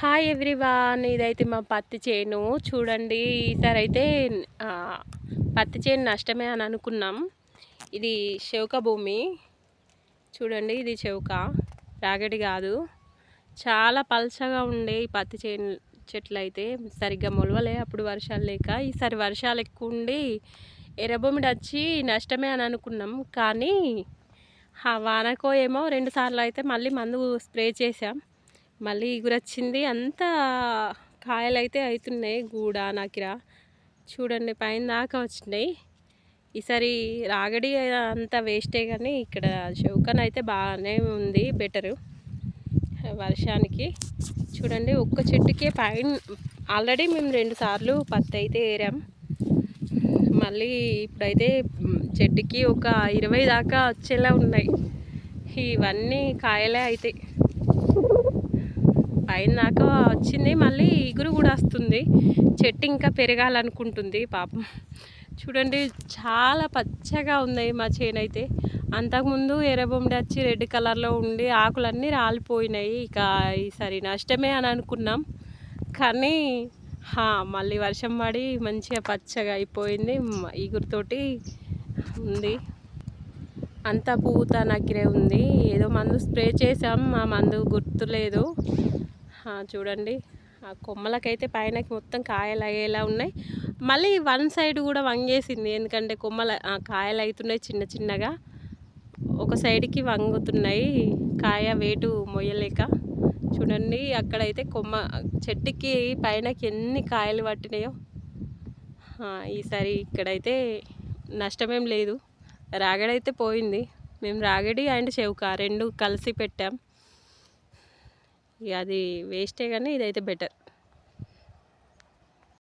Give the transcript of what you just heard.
Hi everyone ఇదైతే మా పత్తి చేను. చూడండి ఈసారి అయితే పత్తి చేను నష్టమే అని అనుకున్నాం. ఇది చెవుక భూమి. చూడండి ఇది చెవుక రాగడి కాదు. చాలా పల్చగా ఉండే ఈ పత్తి చేను చెట్లు అయితే సరిగ్గా మొలవలే అప్పుడు వర్షాలు లేక. ఈసారి వర్షాలు ఎక్కువ ఉండి ఎర్రభూమిడి వచ్చి నష్టమే అని అనుకున్నాం. కానీ వానకో ఏమో రెండు సార్లు అయితే మళ్ళీ మందు స్ప్రే చేసాం మళ్ళీ ఎగురొచ్చింది. అంతా కాయలు అయితే అవుతున్నాయి గూడ నాకిరా. చూడండి పైన దాకా వచ్చినాయి. ఈసారి రాగడి అంతా వేస్టే కానీ ఇక్కడ చౌకన్ అయితే బాగానే ఉంది బెటరు వర్షానికి. చూడండి ఒక్క చెట్టుకే పైన ఆల్రెడీ మేము రెండు సార్లు పత్తి అయితే ఏరాం. మళ్ళీ ఇప్పుడైతే చెట్టుకి ఒక ఇరవై దాకా వచ్చేలా ఉన్నాయి. ఇవన్నీ కాయలే అయితే. పైన దాకా వచ్చింది. మళ్ళీ ఇగురు కూడా వస్తుంది. చెట్టు ఇంకా పెరగాలనుకుంటుంది. పాపం చూడండి చాలా పచ్చగా ఉన్నాయి మా చేను అయితే. అంతకుముందు ఎర్రబొమ్మిడి వచ్చి రెడ్ కలర్లో ఉండి ఆకులన్నీ రాలిపోయినాయి. ఇక ఈసారి నష్టమే అని అనుకున్నాం. కానీ హా, మళ్ళీ వర్షం పడి మంచిగా పచ్చగా అయిపోయింది. మ- ఇగురుతోటి ఉంది. అంతా పూత నగిరే ఉంది. ఏదో మందు స్ప్రే చేసాం ఆ మందు గుర్తులేదు. చూడండి. ఆ కొమ్మలకైతే పైనకి మొత్తం కాయలు అయ్యేలా ఉన్నాయి. మళ్ళీ వన్ సైడ్ కూడా వంగేసింది. ఎందుకంటే కొమ్మల కాయలు అవుతున్నాయి చిన్న చిన్నగా. ఒక సైడ్కి వంగుతున్నాయి. కాయ వేటు మొయ్యలేక. చూడండి అక్కడైతే కొమ్మ చెట్టుకి పైనకి ఎన్ని కాయలు పట్టినాయో. ఈసారి ఇక్కడైతే నష్టమేం లేదు. రాగడైతే పోయింది. మేము రాగడి అండ్ చెవుక రెండు కలిసి పెట్టాం. ఇక అది వేస్టే కానీ ఇదైతే బెటర్.